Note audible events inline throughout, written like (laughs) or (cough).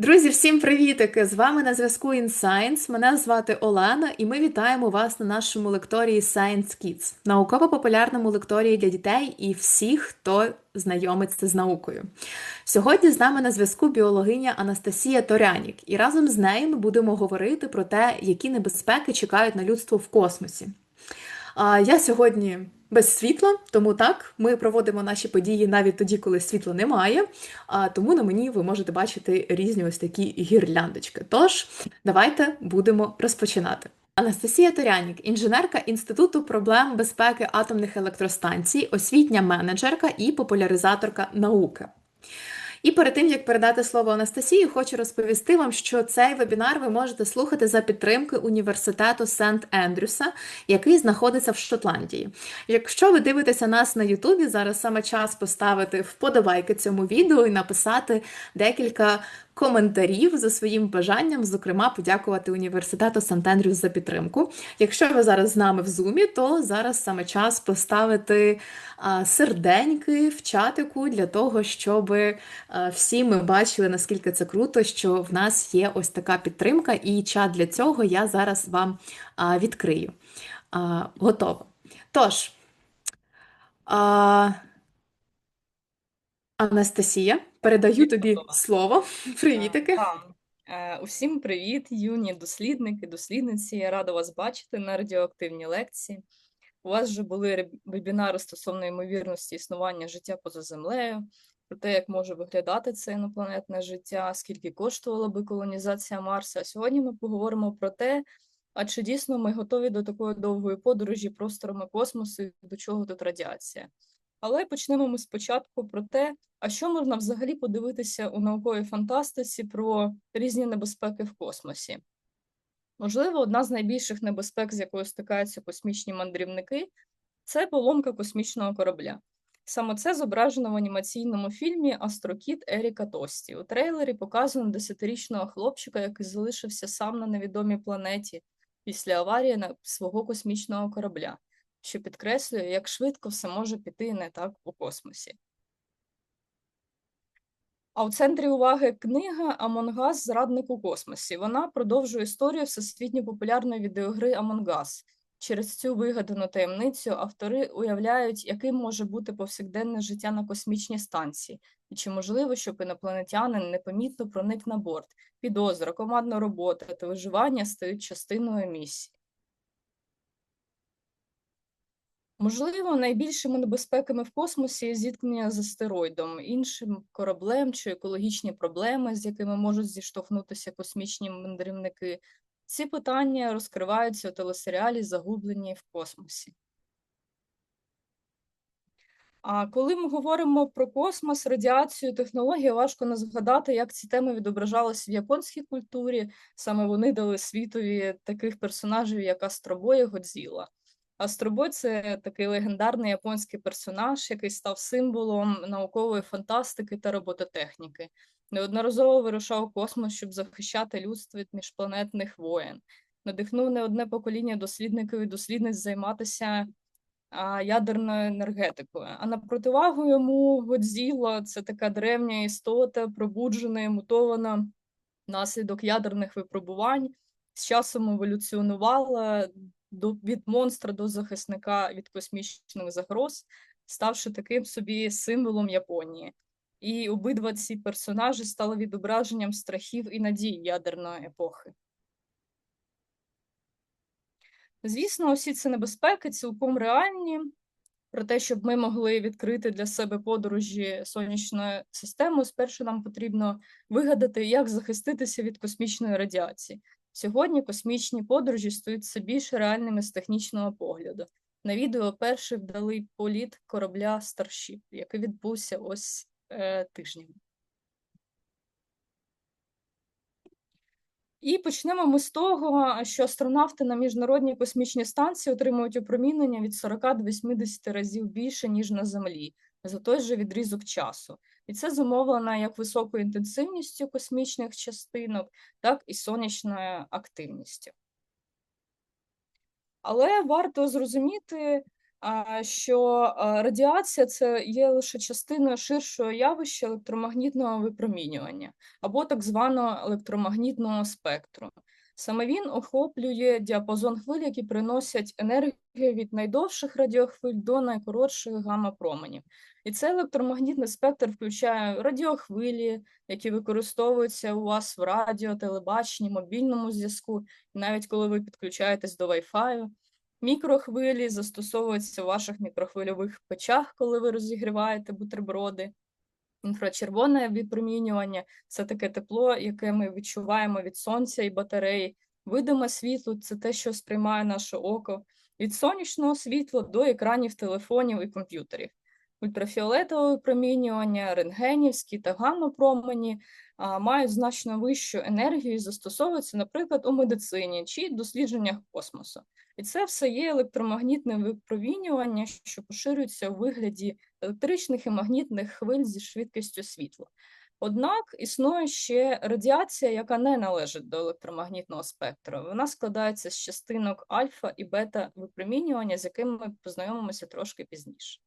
Друзі, всім привітики! З вами на зв'язку InScience. Мене звати Олена, і ми вітаємо вас на нашому лекторії Science Kids, науково-популярному лекторії для дітей і всіх, хто знайомиться з наукою. Сьогодні з нами на зв'язку біологиня Анастасія Торянік, і разом з нею ми будемо говорити про те, які небезпеки чекають на людство в космосі. Я сьогодні без світла, тому так, ми проводимо наші події навіть тоді, коли світла немає. А тому на мені ви можете бачити різні ось такі гірляндочки. Тож, давайте будемо розпочинати. Анастасія Торянік, інженерка Інституту проблем безпеки атомних електростанцій, освітня менеджерка і популяризаторка науки. І перед тим як передати слово Анастасії, хочу розповісти вам, що цей вебінар ви можете слухати за підтримки університету Сент Ендрюса, який знаходиться в Шотландії. Якщо ви дивитеся нас на Ютубі, зараз саме час поставити вподобайки цьому відео і написати декілька коментарів за своїм бажанням, зокрема, подякувати університету Сант-Ендрюс за підтримку. Якщо ви зараз з нами в зумі, то зараз саме час поставити серденьки в чатику для того, щоб всі ми бачили, наскільки це круто, що в нас є ось така підтримка, і чат для цього я зараз вам відкрию. Готово. Тож. Анастасія, передаю тобі слово. (laughs) Привітики. Е, усім привіт, юні дослідники, дослідниці. Я рада вас бачити на радіоактивній лекції. У вас вже були вебінари стосовно ймовірності існування життя поза землею, про те, як може виглядати це інопланетне життя, скільки коштувала би колонізація Марса. А сьогодні ми поговоримо про те, а чи дійсно ми готові до такої довгої подорожі просторами космосу, і до чого тут радіація. Але почнемо ми спочатку про те, а що можна взагалі подивитися у науковій фантастиці про різні небезпеки в космосі. Можливо, одна з найбільших небезпек, з якою стикаються космічні мандрівники, це поломка космічного корабля. Саме це зображено в анімаційному фільмі Астрокіт Еріка Тості. У трейлері показано десятирічного хлопчика, який залишився сам на невідомій планеті після аварії свого космічного корабля що підкреслює, як швидко все може піти не так у космосі. А у центрі уваги книга Амонгас Зрадник у космосі. Вона продовжує історію всесвітньо популярної відеогри Амонгас. Через цю вигадану таємницю автори уявляють, яким може бути повсякденне життя на космічній станції, і чи можливо, щоб інопланетянин непомітно проник на борт, підозра, командна робота та виживання стають частиною місії. Можливо, найбільшими небезпеками в космосі є зіткнення з астероїдом, іншим кораблем чи екологічні проблеми, з якими можуть зіштовхнутися космічні мандрівники. Ці питання розкриваються у телесеріалі Загублені в космосі. А коли ми говоримо про космос, радіацію, технології, важко не згадати, як ці теми відображалися в японській культурі. Саме вони дали світові таких персонажів, як Астробой і Годзіла. Астробой це такий легендарний японський персонаж, який став символом наукової фантастики та робототехніки. Неодноразово вирушав космос, щоб захищати людство від міжпланетних воєн. Надихнув не одне покоління дослідників і дослідниць займатися ядерною енергетикою. А на противагу йому Годзіла це така древня істота, пробуджена мутована внаслідок ядерних випробувань. З часом еволюціонувала до від монстра до захисника від космічних загроз, ставши таким собі символом Японії. І обидва ці персонажі стали відображенням страхів і надій ядерної епохи. Звісно, усі ці небезпеки цілком реальні. Про те, щоб ми могли відкрити для себе подорожі сонячною системою, спершу нам потрібно вигадати, як захиститися від космічної радіації. Сьогодні космічні подорожі стають все більш реальними з технічного погляду. На відео перший вдалий політ корабля Starship, який відбувся ось е, тижнем. І почнемо ми з того, що астронавти на міжнародній космічній станції отримують опромінення від 40 до 80 разів більше, ніж на Землі, за той же відрізок часу. І це зумовлено як високою інтенсивністю космічних частинок, так і сонячною активністю. Але варто зрозуміти, що радіація це є лише частиною ширшого явища електромагнітного випромінювання або так званого електромагнітного спектру. Саме він охоплює діапазон хвиль, які приносять енергію від найдовших радіохвиль до найкоротших гамма-променів. І цей електромагнітний спектр включає радіохвилі, які використовуються у вас в радіо, телебаченні, мобільному зв'язку, навіть коли ви підключаєтесь до Wi-Fi. Мікрохвилі застосовуються у ваших мікрохвильових печах, коли ви розігріваєте бутерброди. Інфрачервоне випромінювання це таке тепло, яке ми відчуваємо від сонця і батареї. Видиме світло це те, що сприймає наше око, від сонячного світла до екранів телефонів і комп'ютерів. Ультрафіолетове випромінювання, рентгенівські та гамма-промені а, мають значно вищу енергію і застосовуються, наприклад, у медицині чи дослідженнях космосу. І це все є електромагнітне випромінювання, що поширюється у вигляді електричних і магнітних хвиль зі швидкістю світла. Однак існує ще радіація, яка не належить до електромагнітного спектру. Вона складається з частинок альфа і бета випромінювання, з якими ми познайомимося трошки пізніше.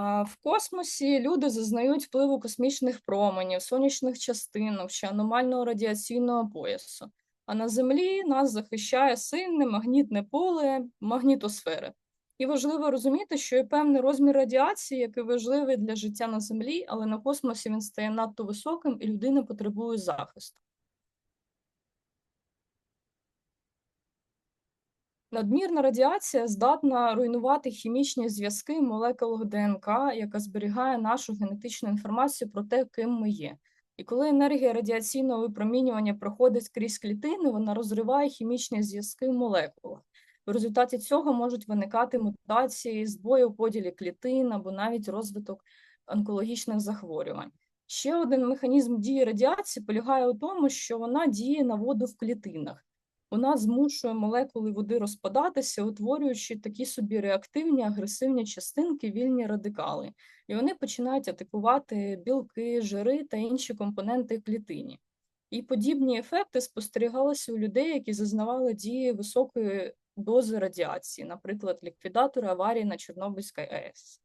В космосі люди зазнають впливу космічних променів, сонячних частинок чи аномального радіаційного поясу. А на Землі нас захищає сильне магнітне поле магнітосфери. І важливо розуміти, що є певний розмір радіації, який важливий для життя на Землі, але на космосі він стає надто високим і людина потребує захисту. Надмірна радіація здатна руйнувати хімічні зв'язки в молекулах ДНК, яка зберігає нашу генетичну інформацію про те, ким ми є. І коли енергія радіаційного випромінювання проходить крізь клітини, вона розриває хімічні зв'язки в молекулах. В результаті цього можуть виникати мутації, збої у поділі клітин або навіть розвиток онкологічних захворювань. Ще один механізм дії радіації полягає у тому, що вона діє на воду в клітинах. Вона змушує молекули води розпадатися, утворюючи такі собі реактивні агресивні частинки, вільні радикали, і вони починають атакувати білки, жири та інші компоненти клітині. І подібні ефекти спостерігалися у людей, які зазнавали дії високої дози радіації, наприклад, ліквідатори аварії на Чорнобильській АЕС.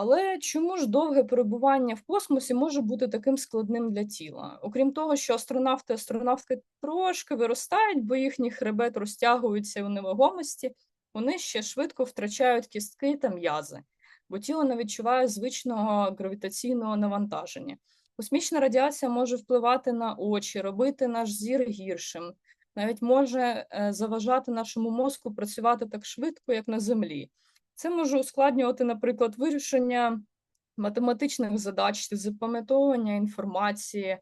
Але чому ж довге перебування в космосі може бути таким складним для тіла? Окрім того, що астронавти астронавтки трошки виростають, бо їхній хребет розтягується у невагомості, вони ще швидко втрачають кістки та м'язи, бо тіло не відчуває звичного гравітаційного навантаження. Космічна радіація може впливати на очі, робити наш зір гіршим, навіть може е, заважати нашому мозку працювати так швидко, як на Землі. Це може ускладнювати, наприклад, вирішення математичних задач, запам'ятовування інформації,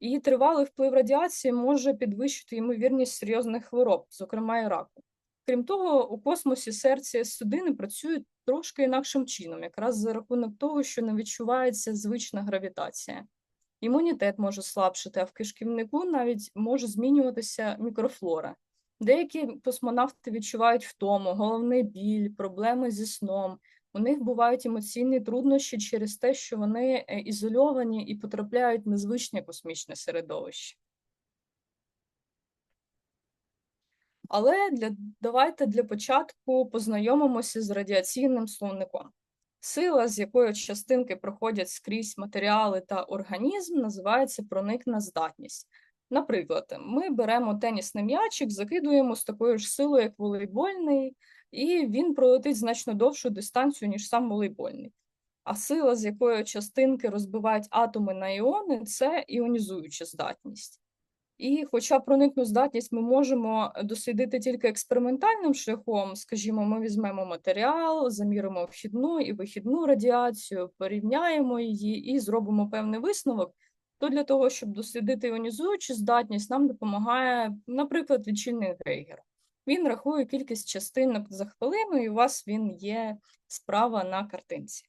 і тривалий вплив радіації може підвищити ймовірність серйозних хвороб, зокрема і раку. Крім того, у космосі серця і судини працюють трошки інакшим чином, якраз за рахунок того, що не відчувається звична гравітація. Імунітет може слабшити, а в кишківнику навіть може змінюватися мікрофлора. Деякі космонавти відчувають втому, головний біль, проблеми зі сном. У них бувають емоційні труднощі через те, що вони е, ізольовані і потрапляють в незвичне космічне середовище. Але для, давайте для початку познайомимося з радіаційним словником. Сила, з якою частинки проходять скрізь матеріали та організм, називається проникна здатність. Наприклад, ми беремо тенісний м'ячик, закидуємо з такою ж силою, як волейбольний, і він пролетить значно довшу дистанцію, ніж сам волейбольний. А сила, з якою частинки розбивають атоми на іони, це іонізуюча здатність. І, хоча проникну здатність ми можемо дослідити тільки експериментальним шляхом, скажімо, ми візьмемо матеріал, заміримо вхідну і вихідну радіацію, порівняємо її і зробимо певний висновок, то для того, щоб дослідити іонізуючу здатність, нам допомагає, наприклад, лічильник Гейгера. Він рахує кількість частинок за хвилину, і у вас він є справа на картинці.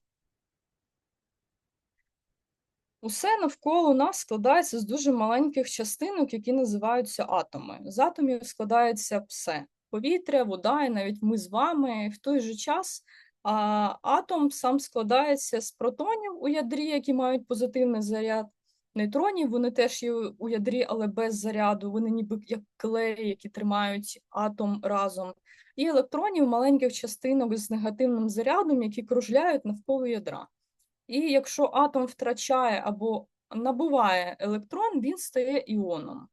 Усе навколо нас складається з дуже маленьких частинок, які називаються атоми. З атомів складається все: повітря, вода, і навіть ми з вами. В той же час а, атом сам складається з протонів у ядрі, які мають позитивний заряд, нейтронів, вони теж є у ядрі, але без заряду, вони ніби як клеї, які тримають атом разом, і електронів маленьких частинок з негативним зарядом, які кружляють навколо ядра. І якщо атом втрачає або набуває електрон, він стає іоном.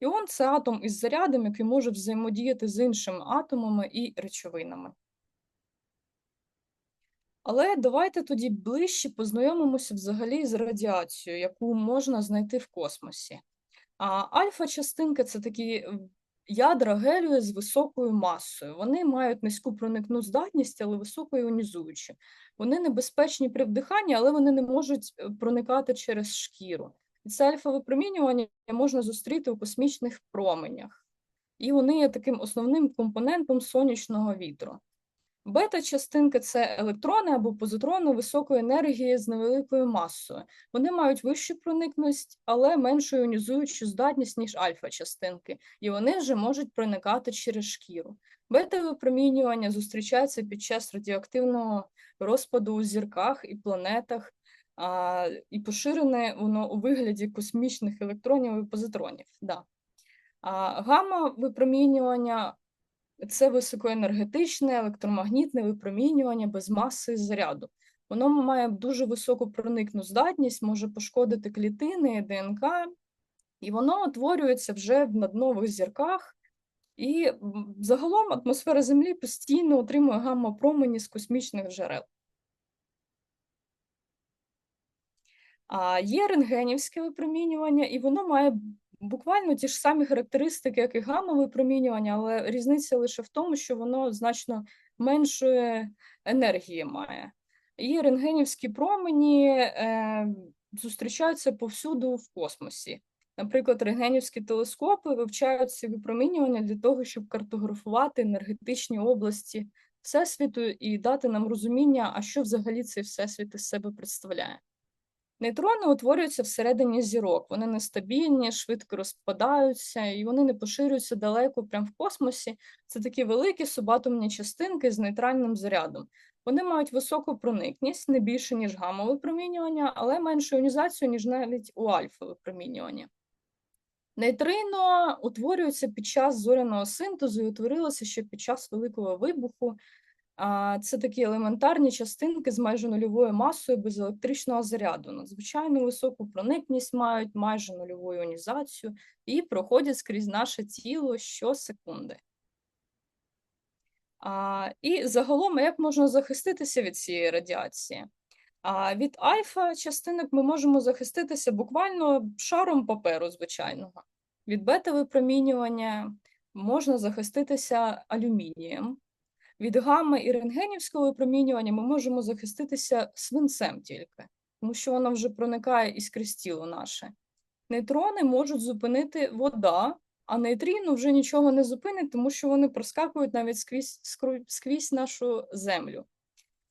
Іон це атом із зарядом, який може взаємодіяти з іншими атомами і речовинами. Але давайте тоді ближче познайомимося взагалі з радіацією, яку можна знайти в космосі. А альфа-частинки це такі ядра гелію з високою масою. Вони мають низьку проникну здатність, але високо іонізуючі. Вони небезпечні при вдиханні, але вони не можуть е, проникати через шкіру. І це альфа-випромінювання можна зустріти у космічних променях. І вони є таким основним компонентом сонячного вітру. Бета-частинки це електрони або позитрони високої енергії з невеликою масою. Вони мають вищу проникність, але меншу іонізуючу здатність, ніж альфа-частинки, і вони вже можуть проникати через шкіру. Бета-випромінювання зустрічається під час радіоактивного розпаду у зірках і планетах, а, і поширене воно у вигляді космічних електронів і позитронів. Да. А, Гамма-випромінювання це високоенергетичне електромагнітне випромінювання без маси і заряду. Воно має дуже високу проникну здатність, може пошкодити клітини, ДНК, і воно утворюється вже в наднових зірках. І загалом атмосфера Землі постійно отримує гамма-промені з космічних джерел. А є рентгенівське випромінювання, і воно має буквально ті ж самі характеристики, як і гамма-випромінювання, але різниця лише в тому, що воно значно меншої енергії має. І рентгенівські промені е, зустрічаються повсюду в космосі. Наприклад, рентгенівські телескопи вивчають ці випромінювання для того, щоб картографувати енергетичні області Всесвіту і дати нам розуміння, а що взагалі цей всесвіт із себе представляє. Нейтрони утворюються всередині зірок, вони нестабільні, швидко розпадаються, і вони не поширюються далеко прямо в космосі. Це такі великі субатомні частинки з нейтральним зарядом. Вони мають високу проникність, не більше, ніж гамма-випромінювання, але меншу іонізацію, ніж навіть у альфа-випромінювання. Нейтрино утворюються під час зоряного синтезу і утворилося ще під час Великого вибуху. Це такі елементарні частинки з майже нульовою масою без електричного заряду. Надзвичайно високу проникність мають майже нульову іонізацію і проходять скрізь наше тіло щосекунди. А, І загалом, як можна захиститися від цієї радіації? Від альфа частинок ми можемо захиститися буквально шаром паперу звичайного. Від бета-випромінювання можна захиститися алюмінієм. Від гамма і рентгенівського випромінювання ми можемо захиститися свинцем тільки, тому що воно вже проникає і скрізь тіло наше. Нейтрони можуть зупинити вода, а нейтріно вже нічого не зупинить, тому що вони проскакують навіть скрізь, скрізь нашу землю.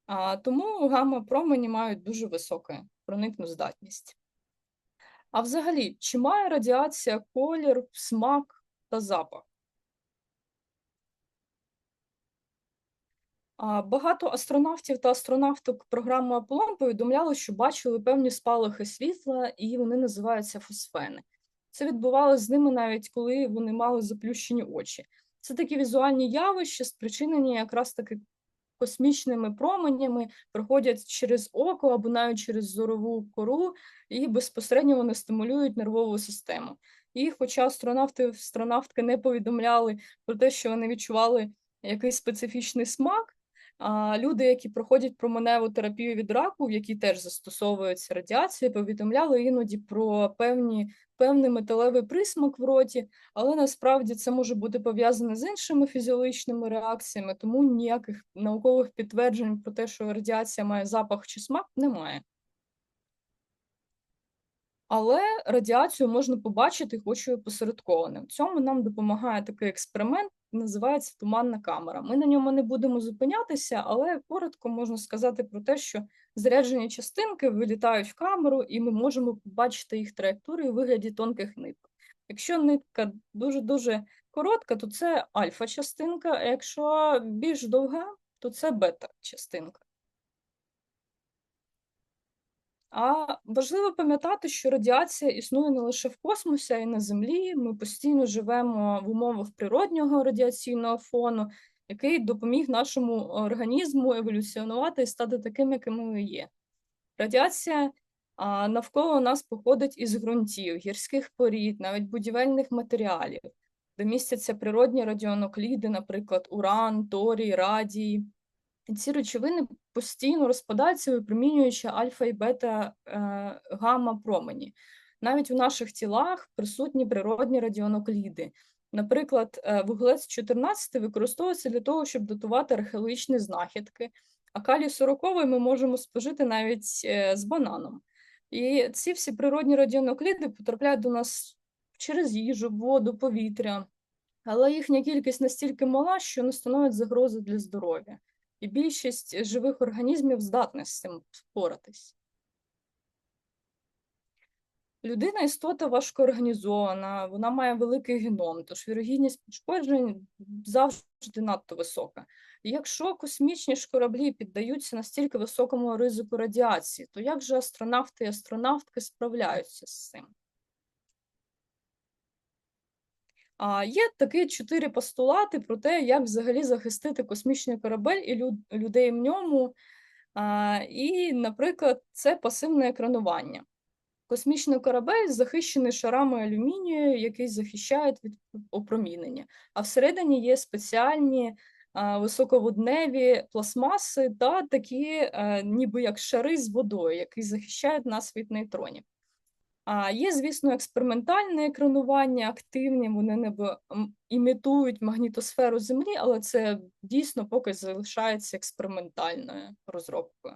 А, Тому гамма-промені мають дуже високу проникну здатність. А взагалі, чи має радіація колір, смак та запах? Багато астронавтів та астронавток програми Аполлон повідомляли, що бачили певні спалахи світла, і вони називаються фосфени. Це відбувалося з ними навіть коли вони мали заплющені очі. Це такі візуальні явища, спричинені якраз таки космічними променями, проходять через око або навіть через зорову кору, і безпосередньо вони стимулюють нервову систему. І, хоча астронавти астронавтки не повідомляли про те, що вони відчували якийсь специфічний смак. Люди, які проходять променеву терапію від раку, в якій теж застосовується радіація, повідомляли іноді про певні, певний металевий присмак в роті, але насправді це може бути пов'язане з іншими фізіологічними реакціями, тому ніяких наукових підтверджень про те, що радіація має запах чи смак, немає. Але радіацію можна побачити хоч і посередковано. В цьому нам допомагає такий експеримент, називається туманна камера. Ми на ньому не будемо зупинятися, але коротко можна сказати про те, що заряджені частинки вилітають в камеру, і ми можемо побачити їх траєкторію у вигляді тонких ниток. Якщо нитка дуже-дуже коротка, то це альфа-частинка, а якщо більш довга, то це бета-частинка. А важливо пам'ятати, що радіація існує не лише в космосі, а й на Землі. Ми постійно живемо в умовах природнього радіаційного фону, який допоміг нашому організму еволюціонувати і стати таким, яким ми є. Радіація навколо нас походить із ґрунтів, гірських порід, навіть будівельних матеріалів, де містяться природні радіонукліди, наприклад, уран, торій, радій. Ці речовини постійно розпадаються, випромінюючи альфа і бета е, гамма промені. Навіть у наших тілах присутні природні радіонукліди. Наприклад, е, вуглець 14 використовується для того, щоб датувати археологічні знахідки, а калій 40 ми можемо спожити навіть е, з бананом. І ці всі природні радіонукліди потрапляють до нас через їжу, воду, повітря, але їхня кількість настільки мала, що не становить загрози для здоров'я. І більшість живих організмів здатна з цим впоратись. Людина істота важкоорганізована, вона має великий геном, тож вірогідність пошкоджень завжди надто висока. І якщо космічні ж кораблі піддаються настільки високому ризику радіації, то як же астронавти і астронавтки справляються з цим? А є такі чотири постулати про те, як взагалі захистити космічний корабель і люд, людей в ньому. А, І, наприклад, це пасивне екранування. Космічний корабель захищений шарами алюмінію, які захищають від опромінення. А всередині є спеціальні а, висоководневі пластмаси та такі, а, ніби як шари з водою, які захищають нас від нейтронів. А є, звісно, експериментальне екранування, активні, вони ніби імітують магнітосферу Землі, але це дійсно поки залишається експериментальною розробкою.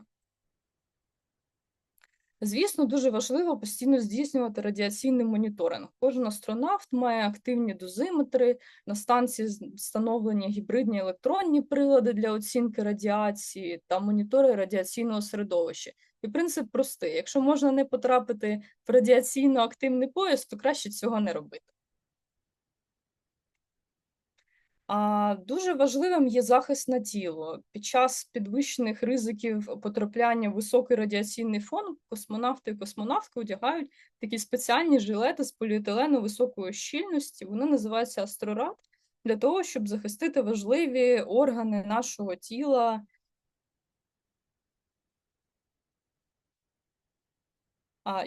Звісно, дуже важливо постійно здійснювати радіаційний моніторинг. Кожен астронавт має активні дозиметри, на станції встановлені гібридні електронні прилади для оцінки радіації та монітори радіаційного середовища. І принцип простий: якщо можна не потрапити в радіаційно активний пояс, то краще цього не робити. А дуже важливим є захист на тіло. Під час підвищених ризиків потрапляння в високий радіаційний фон космонавти і космонавтки одягають такі спеціальні жилети з поліетилену високої щільності. Вони називаються астрорад для того, щоб захистити важливі органи нашого тіла.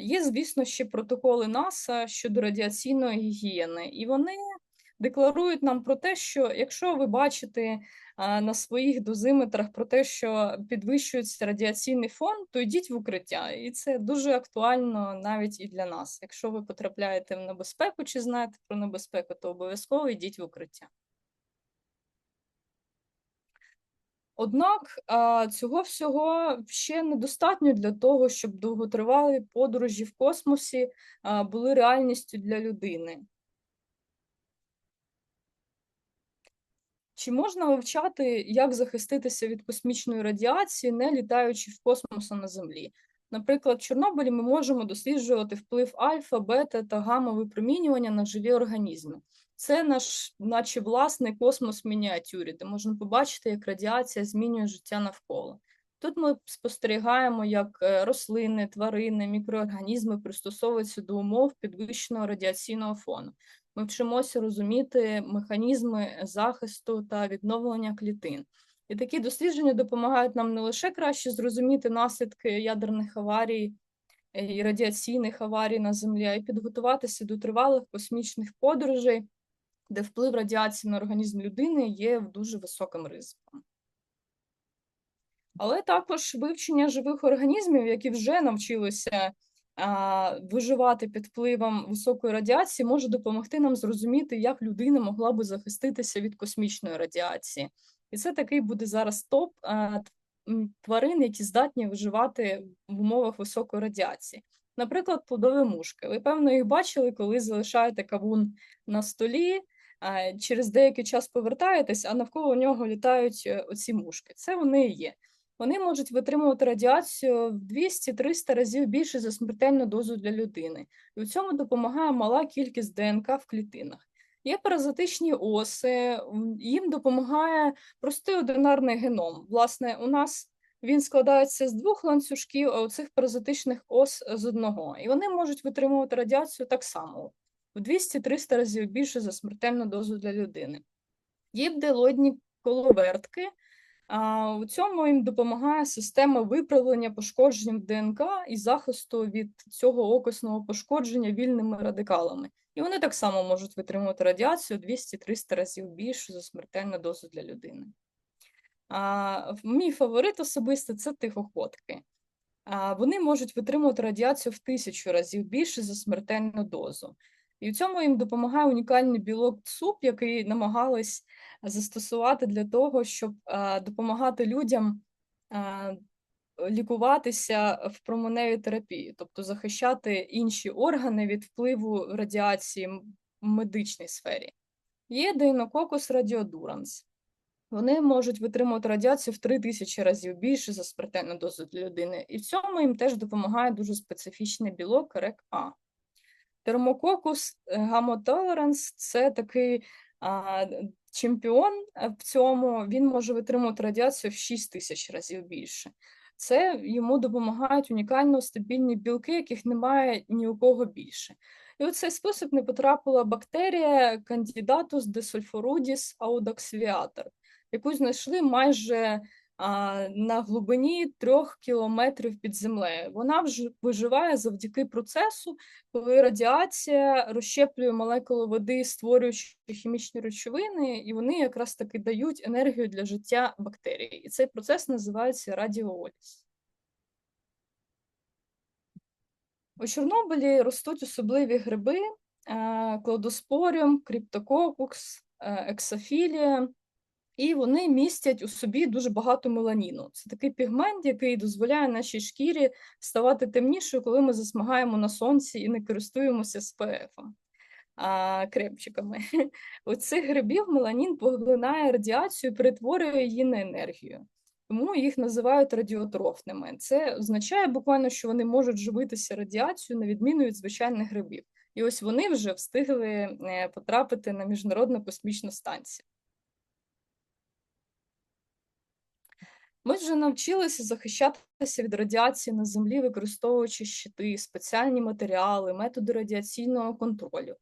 Є, звісно, ще протоколи НАСА щодо радіаційної гігієни, і вони декларують нам про те, що якщо ви бачите на своїх дозиметрах про те, що підвищується радіаційний фон, то йдіть в укриття. І це дуже актуально навіть і для нас. Якщо ви потрапляєте в небезпеку чи знаєте про небезпеку, то обов'язково йдіть в укриття. Однак цього всього ще недостатньо для того, щоб довготривалі подорожі в космосі були реальністю для людини. Чи можна вивчати, як захиститися від космічної радіації, не літаючи в космос на Землі? Наприклад, в Чорнобилі ми можемо досліджувати вплив альфа, бета та гамма випромінювання на живі організми. Це наш, наче власний космос в мініатюрі, де можна побачити, як радіація змінює життя навколо. Тут ми спостерігаємо, як е, рослини, тварини, мікроорганізми пристосовуються до умов підвищеного радіаційного фону. Ми вчимося розуміти механізми захисту та відновлення клітин. І такі дослідження допомагають нам не лише краще зрозуміти наслідки ядерних аварій е, і радіаційних аварій на Землі, а й підготуватися до тривалих космічних подорожей, де вплив радіації на організм людини є дуже високим ризиком. Але також вивчення живих організмів, які вже навчилися виживати під впливом високої радіації може допомогти нам зрозуміти, як людина могла би захиститися від космічної радіації. І це такий буде зараз топ тварин, які здатні виживати в умовах високої радіації. Наприклад, плодові мушки. Ви, певно, їх бачили, коли залишаєте кавун на столі, через деякий час повертаєтесь, а навколо нього літають е, оці мушки. Це вони є вони можуть витримувати радіацію в 200-300 разів більше за смертельну дозу для людини. І у цьому допомагає мала кількість ДНК в клітинах. Є паразитичні оси, їм допомагає простий одинарний геном. Власне, у нас Він складається з двох ланцюжків, а оцих паразитичних ос з одного. І вони можуть витримувати радіацію так само в 200-300 разів більше за смертельну дозу для людини. Є бделоїдні коловертки. А, у цьому їм допомагає система виправлення пошкоджень ДНК і захисту від цього окисного пошкодження вільними радикалами. І вони так само можуть витримувати радіацію 200-300 разів більше за смертельну дозу для людини. А, мій фаворит особисто це тихоходки. А, вони можуть витримувати радіацію в тисячу разів більше за смертельну дозу. І в цьому їм допомагає унікальний білок ЦУП, який намагались застосувати для того, щоб допомагати людям лікуватися в променевій терапії, тобто захищати інші органи від впливу радіації в медичній сфері. Є Дейнококус радіодуранс. Вони можуть витримувати радіацію в 3000 разів більше за смертельну дозу для людини, і в цьому їм теж допомагає дуже специфічний білок РЕК-А. Термококус гамотолеранс це такий а, чемпіон в цьому, він може витримувати радіацію в 6 тисяч разів більше. Це йому допомагають унікально стабільні білки, яких немає ні у кого більше. І у цей спосіб не потрапила бактерія Candidatus desulforudis audaxviator, яку знайшли майже на глибині трьох кілометрів під землею. Вона вже виживає завдяки процесу, коли радіація розщеплює молекули води, створюючи хімічні речовини, і вони якраз таки дають енергію для життя бактерій. І цей процес називається радіооліз. У Чорнобилі ростуть особливі гриби, кладоспоріум, криптококукс, ексофілія, і вони містять у собі дуже багато меланіну. Це такий пігмент, який дозволяє нашій шкірі ставати темнішою, коли ми засмагаємо на сонці і не користуємося СПФ а, кремчиками. (laughs) У цих грибів меланін поглинає радіацію і перетворює її на енергію. Тому їх називають радіотрофними. Це означає буквально, що вони можуть живитися радіацією на відміну від звичайних грибів. І ось вони вже встигли е, потрапити на міжнародну космічну станцію. Ми вже навчилися захищатися від радіації на землі, використовуючи щити, спеціальні матеріали, методи радіаційного контролю.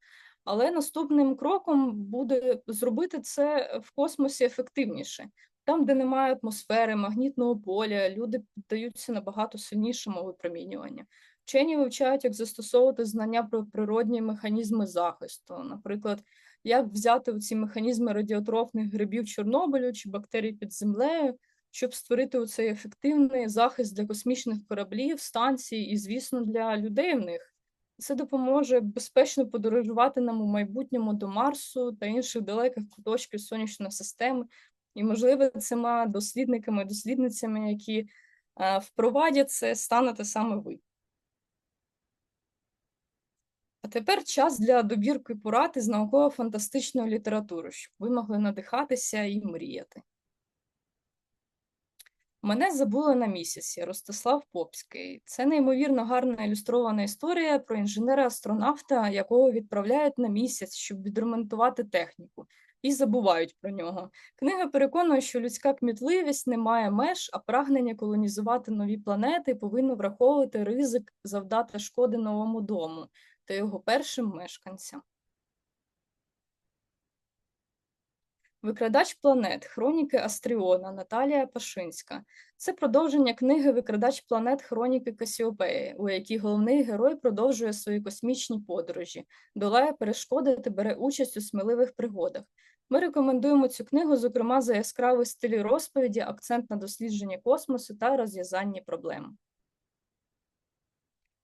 Але наступним кроком буде зробити це в космосі ефективніше. Там, де немає атмосфери, магнітного поля, люди піддаються набагато сильнішому випромінюванню. Вчені вивчають, як застосовувати знання про природні механізми захисту, наприклад, як взяти ці механізми радіотрофних грибів Чорнобилю чи бактерій під землею щоб створити цей ефективний захист для космічних кораблів, станцій і, звісно, для людей в них. Це допоможе безпечно подорожувати нам у майбутньому до Марсу та інших далеких куточків сонячної системи, і, можливо, цими дослідниками, дослідницями, які е, впровадять це, станете саме ви. А тепер час для добірки порад із науково-фантастичної літератури, щоб ви могли надихатися і мріяти. Мене забули на місяці Ростислав Попський. Це неймовірно гарна ілюстрована історія про інженера-астронавта, якого відправляють на місяць, щоб відремонтувати техніку, і забувають про нього. Книга переконує, що людська кмітливість не має меж, а прагнення колонізувати нові планети повинно враховувати ризик завдати шкоди новому дому та його першим мешканцям. Викрадач планет Хроніки Астріона Наталія Пашинська. Це продовження книги Викрадач планет Хроніки Касіопеї, у якій головний герой продовжує свої космічні подорожі, долає перешкоди та бере участь у сміливих пригодах. Ми рекомендуємо цю книгу, зокрема, за яскравий стилі розповіді, акцент на дослідженні космосу та розв'язанні проблем.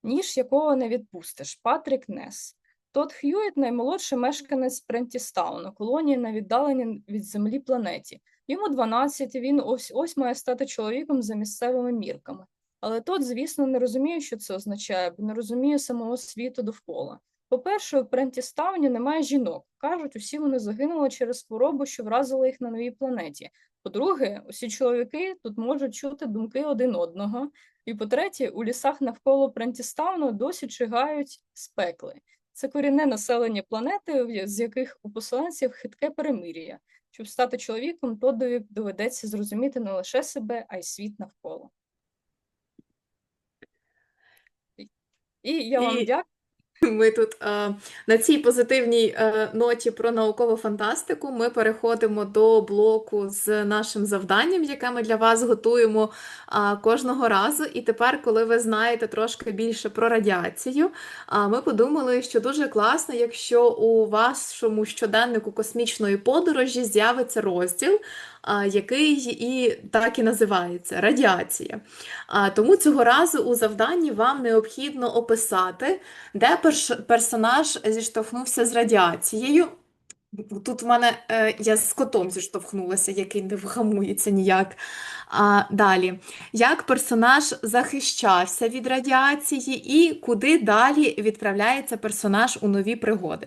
Ніж якого не відпустиш Патрік Нес. Тот Х'юїт наймолодший мешканець Прентістауну, колонії на віддаленій від землі планеті. Йому 12, він ось ось має стати чоловіком за місцевими мірками. Але тот, звісно, не розуміє, що це означає, бо не розуміє самого світу довкола. По-перше, в Прентістауні немає жінок. Кажуть, усі вони загинули через хворобу, що вразила їх на новій планеті. По-друге, усі чоловіки тут можуть чути думки один одного. І по-третє, у лісах навколо Прентістауну досі чигають спекли. Це корінне населення планети, з яких у поселенців хитке перемир'я. Щоб стати чоловіком, Тодові доведеться зрозуміти не лише себе, а й світ навколо. І я вам І- дякую. (laughs) Ми тут е, на цій позитивній е, ноті про наукову фантастику ми переходимо до блоку з нашим завданням, яке ми для вас готуємо а, кожного разу. І тепер, коли ви знаєте трошки більше про радіацію, а, ми подумали, що дуже класно, якщо у вашому щоденнику космічної подорожі з'явиться розділ, який і так і називається радіація. Тому цього разу у завданні вам необхідно описати де персонаж зіштовхнувся з радіацією. Тут в мене е, я з котом зіштовхнулася, який не вгамується ніяк. А, далі, як персонаж захищався від радіації і куди далі відправляється персонаж у нові пригоди.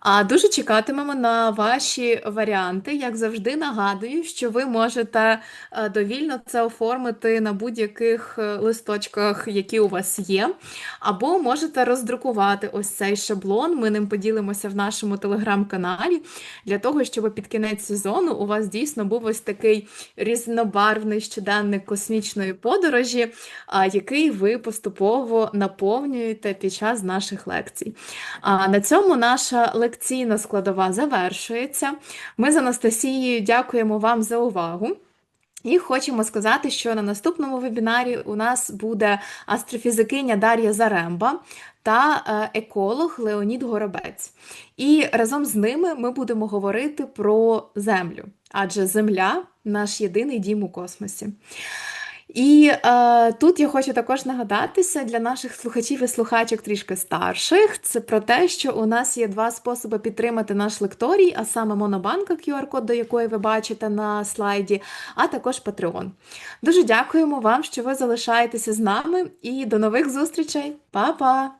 А, дуже чекатимемо на ваші варіанти. Як завжди, нагадую, що ви можете е, довільно це оформити на будь-яких е, листочках, які у вас є. Або можете роздрукувати ось цей шаблон. Ми ним поділимося в нашому телеграм-каналі для того, щоб під кінець сезону у вас дійсно був ось такий різнобарвний щоденник космічної подорожі, який ви поступово наповнюєте під час наших лекцій. А на цьому наша лекційна складова завершується. Ми з Анастасією дякуємо вам за увагу. І хочемо сказати, що на наступному вебінарі у нас буде астрофізикиня Дар'я Заремба та е, еколог Леонід Горобець. І разом з ними ми будемо говорити про Землю, адже Земля наш єдиний дім у космосі. І е, тут я хочу також нагадатися для наших слухачів і слухачок трішки старших. Це про те, що у нас є два способи підтримати наш лекторій, а саме Монобанка, QR-код, до якої ви бачите на слайді, а також Patreon. Дуже дякуємо вам, що ви залишаєтеся з нами, і до нових зустрічей. Па-па!